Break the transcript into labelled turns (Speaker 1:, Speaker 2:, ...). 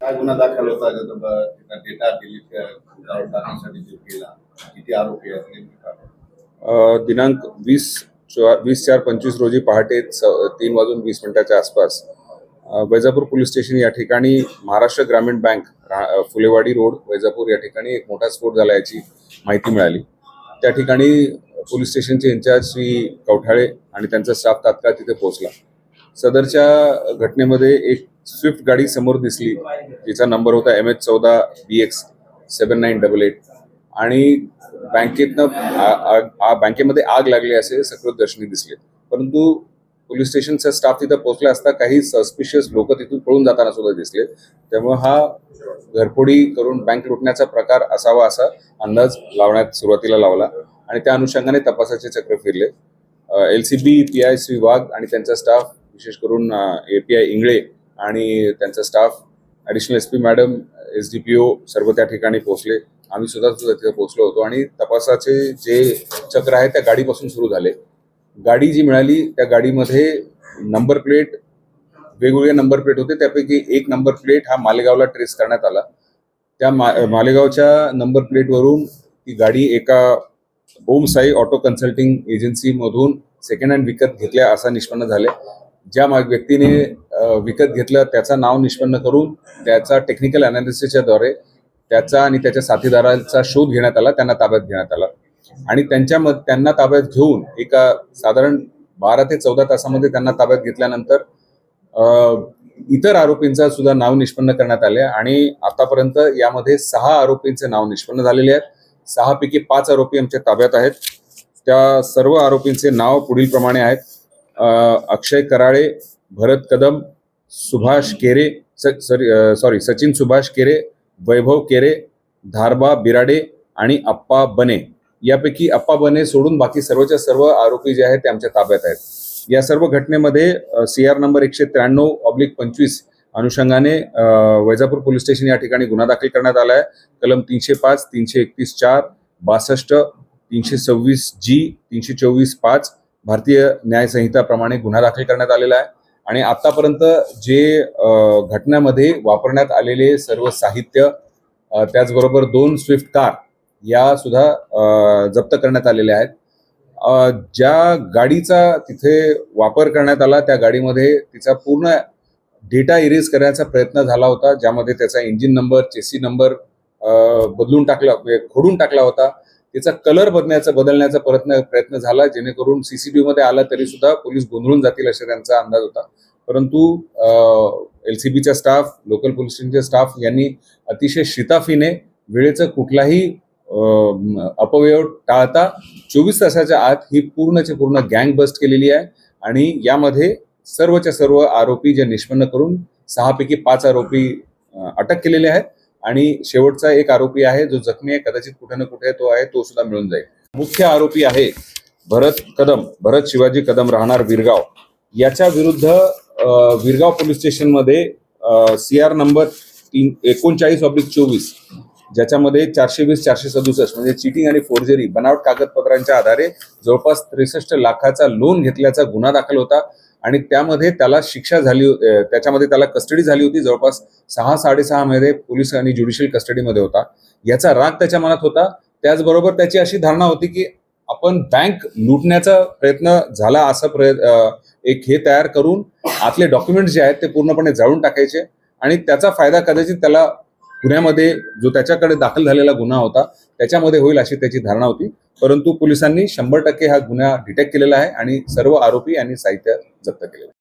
Speaker 1: काय गुन्हा दाखल होता? डेटा डिलीट टाकण्यासाठी केला किती आरोपी आहेत
Speaker 2: दिनांक वीस वीस चार पंचवीस रोजी पहाटे तीन वाजून वीस मिनिटाच्या आसपास वैजापूर पोलीस स्टेशन या ठिकाणी महाराष्ट्र ग्रामीण बँक फुलेवाडी रोड वैजापूर या ठिकाणी एक मोठा स्फोट झाला याची माहिती मिळाली. त्या ठिकाणी पोलीस स्टेशनचे इन्चार्ज श्री कवठाळे आणि त्यांचा स्टाफ तात्काळ तिथे पोहोचला. सदरच्या घटनेमध्ये एक स्विफ्ट गाडी समोर दिसली जिचा नंबर होता एम एच चौदा B X seven nine double eight आणि बँकेतनं बँकेमध्ये आग लागली असे सकृत दर्शनी दिसले. परंतु पोलीस स्टेशनचा स्टाफ तिथं पोहोचला असता काही सस्पिशियस लोक तिथून पळून जाताना सुद्धा दिसले. त्यामुळे हा घरफोडी करून बँक लुटण्याचा प्रकार असावा असा अंदाज लावण्यात सुरुवातीला लावला आणि त्या अनुषंगाने तपासाचे चक्र फिरले. L C B P I C Wagh आणि त्यांचा स्टाफ विशेष करून ए पी आय इंगळे आणि त्यांचा staff additional S P madam S D P O सर्व त्या ठिकाणी पोहोचले. आम्ही सुद्धा सुद्धा तिथे पोहोचलो होतो आणि तपासाचे जे चक्र आहे त्या गाडीपासून सुरू झाले. गाडी जी मिळाली त्या गाडीमध्ये नंबर प्लेट वेगवेगळे नंबर प्लेट होते. त्यापैकी एक नंबर प्लेट हा मालेगावला ट्रेस करण्यात आला. त्या मा मालेगावच्या नंबर प्लेटवरून ती गाडी एका ओम साई ऑटो कन्सल्टिंग एजन्सीमधून सेकंड हँड विकत घेतल्या असा निष्पन्न झाले. ज्या व्यक्तीने विकत घेतलं त्याचं नाव निष्पन्न करून त्याचा टेक्निकल अनालिसिसच्या द्वारे त्याचा आणि त्याच्या साथीदाराचा शोध घेण्यात आला त्यांना ताब्यात घेण्यात आला. आणि त्यांच्या मग त्यांना ताब्यात घेऊन एका साधारण बारा ते चौदा तासामध्ये त्यांना ताब्यात घेतल्यानंतर इतर आरोपींचा सुद्धा नाव निष्पन्न करण्यात आले आणि आतापर्यंत यामध्ये सहा आरोपींचे नाव निष्पन्न झालेले आहेत. सहा पैकी पाच आरोपी आमच्या ताब्यात आहेत. त्या सर्व आरोपींचे नाव पुढील प्रमाणे आहेत. अक्षय कराळे भरत कदम सुभाष केरे स- सॉरी सॉरी सचिन सुभाष केरे वैभव केरे धारबा बिराडे आणि अप्पा बने. यापैकी अप्पा बने सोडून बाकी सर्वच्या सर्व आरोपी जे आहेत ते आमच्या ताब्यात आहेत. या सर्व घटनेमध्ये सी आर नंबर एकशे त्र्याण्णव ऑब्लिक पंचवीस अनुषंगाने वैजापूर पोलीस स्टेशन या ठिकाणी गुन्हा दाखल करण्यात आला आहे. कलम तीनशे पाच तीनशे एकतीस चार बासष्ट तीनशे सव्वीस जी तीनशे चोवीस पाच भारतीय न्यायसंहिताप्रमाणे गुन्हा दाखल करण्यात आलेला आहे. आणि आतापर्यंत जे घटनेमध्ये वापरण्यात आलेले सर्व साहित्य त्याचबरोबर दोन स्विफ्ट कार या सुद्धा अ, जप्त करण्यात आलेल्या आहेत. ज्या गाडीचा तिथे वापर करण्यात आला त्या गाडीमध्ये तिचा पूर्ण डेटा इरेज करण्याचा प्रयत्न झाला होता ज्यामध्ये त्याचा इंजिन नंबर चेसी नंबर अ, बदलून टाकला खोडून टाकला होता. त्याचा कलर बदलण्याचा बदलण्याचा प्रयत्न प्रयत्न झाला. जेणेकरून सीसीटीव्ही मध्ये आला तरी सुद्धा पोलीस गोंधळून जातील असा त्यांचा अंदाज होता. परंतु एल सी बीचा स्टाफ लोकल पोलीस स्टेशनचे स्टाफ यांनी अतिशय शिताफीने वेळेचं कुठलाही अपव्यय टाळता चोवीस तासाच्या आत ही पूर्णच्या पूर्ण गँग बस्ट केलेली आहे. आणि यामध्ये सर्वच्या सर्व आरोपी जे निष्पन्न करून सहापैकी पाच आरोपी अटक केलेले आहेत. आणि शेवटचा एक आरोपी आहे जो जखमी आहे कदाचित कुठे ना कुठे तो आहे तो सुद्धा मिळून जाईल. मुख्य आरोपी आहे भरत कदम भरत शिवाजी कदम राहणार विरगाव. याच्या विरुद्ध विरगाव पोलीस स्टेशनमध्ये सी आर नंबर तीन एकोणचाळीस ऑब्लिक चोवीस ज्याच्यामध्ये चारशे वीस चारशे सदुसष्ट म्हणजे चिटिंग आणि फोर्जरी बनावट कागदपत्रांच्या आधारे जवळपास त्रेसष्ट लाखाचा लोन घेतल्याचा गुन्हा दाखल होता. आणि त्यामध्ये त्याला शिक्षा झाली त्याच्यामध्ये त्याला कस्टडी झाली होती जवळपास सहा साडेसहा महिने पोलीस आणि ज्युडिशियल कस्टडीमध्ये होता. याचा राग त्याच्या मनात होता. त्याचबरोबर त्याची अशी धारणा होती की आपण बँक लुटण्याचा प्रयत्न झाला असं प्रयत्न एक हे तयार करून आतले डॉक्युमेंट जे आहेत ते पूर्णपणे जाळून टाकायचे. आणि त्याचा फायदा कदाचित त्याला पुण्यामध्ये जो त्याच्याकडे दाखल झालेला गुन्हा होता त्याच्यामध्ये होईल अशी त्याची धारणा होती. परंतु पोलिसांनी शंभर टक्के हा गुन्हा डिटेक्ट केलेला आहे आणि सर्व आरोपी आणि साहित्य जप्त केलेलं आहे.